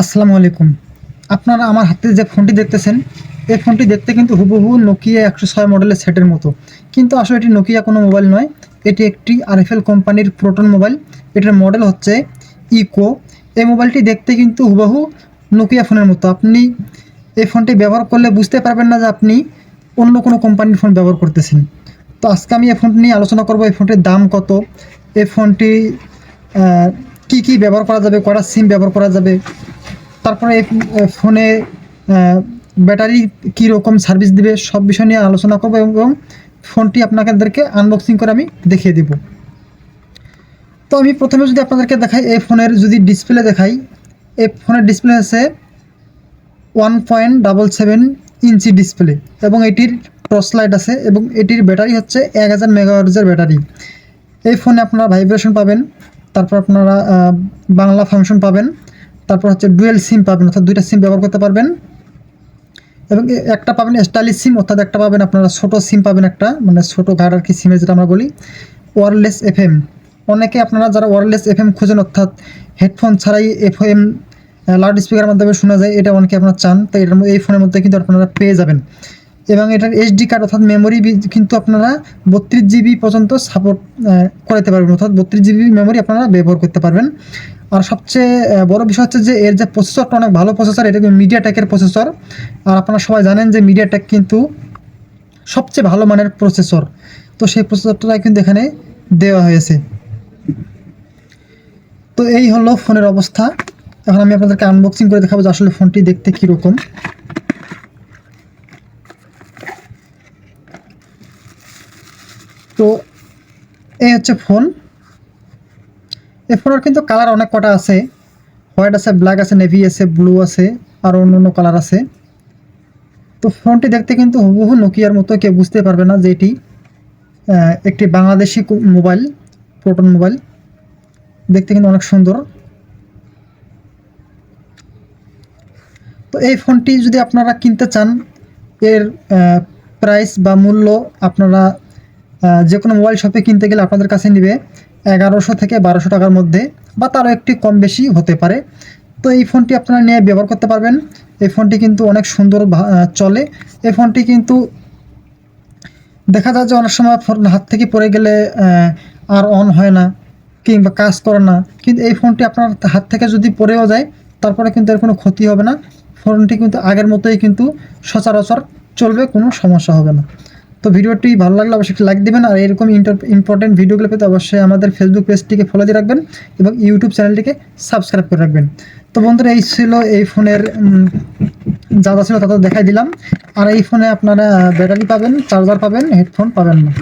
আসসালামু আলাইকুম। আপনারা আমার হাতে যে ফোনটি দেখতেছেন, এই ফোনটি দেখতে কিন্তু হুবহু নোকিয়া একশো ছয় মডেলের সেটের মতো। কিন্তু আসলে এটি নোকিয়া কোনো মোবাইল নয়, এটি একটি আরএফএল কোম্পানির প্রোটন মোবাইল। এটার মডেল হচ্ছে ইকো এই মোবাইলটি দেখতে কিন্তু হুবহু নোকিয়া ফোনের মতো। আপনি এই ফোনটি ব্যবহার করলে বুঝতে পারবেন না যে আপনি অন্য কোনো কোম্পানির ফোন ব্যবহার করতেছেন। তো আজকে আমি এই ফোনটি নিয়ে আলোচনা করব, এই ফোনটির দাম কত, এই ফোনটি কি কি ব্যবহার করা যাবে, কটা সিম ব্যবহার করা যাবে তারপরে ফোনে ব্যাটারি কী রকম সার্ভিস দিবে সব বিষয় নিয়ে আলোচনা করব এবং ফোনটি আপনাদেরকে আনবক্সিং করে আমি দেখিয়ে দিব। তো আমি প্রথমে যদি আপনাদেরকে দেখাই, এই ফোনের যদি ডিসপ্লে দেখাই, এই ফোনের ডিসপ্লে আছে one point double seven inch display এবং এটির টর্চ লাইট আছে এবং এটির ব্যাটারি হচ্ছে এক হাজার মেগাওয়ার্জের ব্যাটারি। এই ফোনে আপনারা ভাইব্রেশন পাবেন, তারপর আপনারা বাংলা ফাংশন পাবেন। তারপর হচ্ছে ডুয়েল সিম পাবেন, অর্থাৎ দুইটা সিম ব্যবহার করতে পারবেন। এবং একটা পাবেন স্টাইলিশ সিম অর্থাৎ একটা পাবেন আপনারা ছোটো সিম পাবেন একটা মানে ছোটো আর কি সিমে যেটা আমরা বলি ওয়ারলেস এফ এম অনেকে আপনারা যারা ওয়ারলেস এফ এম খুঁজেন, অর্থাৎ হেডফোন ছাড়াই এফ এম লাউড স্পিকারের মাধ্যমে শোনা যায়, এটা অনেকে আপনারা চান তো এটার এই ফোনের মধ্যে কিন্তু আপনারা পেয়ে যাবেন। এবং এটার এইচডি কার্ড অর্থাৎ মেমোরি কিন্তু আপনারা বত্রিশ জিবি পর্যন্ত সাপোর্ট করাতে পারবেন, অর্থাৎ বত্রিশ জিবি মেমোরি আপনারা ব্যবহার করতে পারবেন। আর সবচেয়ে বড় বিষয় হচ্ছে যে এর যে প্রসেসরটা অনেক ভালো প্রসেসর এটা কিন্তু মিডিয়া টেকের প্রসেসর আর আপনারা সবাই জানেন যে মিডিয়া টেক কিন্তু সবচেয়ে ভালো মানের প্রসেসর তো সেই প্রসেসরটা কিন্তু এখানে দেওয়া হয়েছে। তো এই হলো ফোনের অবস্থা। এখন আমি আপনাদেরকে আনবক্সিং করে দেখাবো যে আসলে ফোনটি দেখতে কীরকম। তো এই হচ্ছে ফোন। এই ফোনের কিন্তু কালার অনেক কটা আছে। হোয়াইট আছে ব্ল্যাক আছে নেভি আছে ব্লু আছে, আর অন্য অন্য কালার আছে। তো ফোনটি দেখতে কিন্তু হুবহু নোকিয়ার মতো, কেউ বুঝতে পারবে না যে এটি একটি বাংলাদেশি মোবাইল প্রোটন মোবাইল দেখতে কিন্তু অনেক সুন্দর। তো এই ফোনটি যদি আপনারা কিনতে চান, এর প্রাইস বা মূল্য আপনারা যে কোনো মোবাইল শপে কিনতে গেলে আপনাদের কাছে নেবে। এগারোশো থেকে বারোশো টাকার মধ্যে বা তারও একটি কম বেশি হতে পারে। তো এই ফোনটি আপনারা নিয়ে ব্যবহার করতে পারবেন। এই ফোনটি কিন্তু অনেক সুন্দর চলে। এই ফোনটি কিন্তু দেখা যায় যে অনেক সময় ফোন হাত থেকে পড়ে গেলে আর অন হয় না কিংবা কাজ করে না। কিন্তু এই ফোনটি আপনার হাত থেকে যদি পড়েও যায়, তারপরে কিন্তু এর কোনো ক্ষতি হবে না। ফোনটি কিন্তু আগের মতোই কিন্তু সচরাচর চলবে, কোনো সমস্যা হবে না। তো ভিডিওটি ভালো লাগলে অবশ্যই একটি লাইক দেবেন, আর এরকম ইম্পর্টেন্ট ভিডিওগুলো পেতে অবশ্যই আমাদের ফেসবুক পেজটিকে ফলো দিয়ে রাখবেন এবং ইউটিউব চ্যানেলটিকে সাবস্ক্রাইব করে রাখবেন। তো বন্ধুরা, এই ছিল এই ফোনের যা যা ছিল তা তো দেখাই দিলাম। আর এই ফোনে আপনারা ব্যাটারি পাবেন চার্জার পাবেন হেডফোন পাবেন না।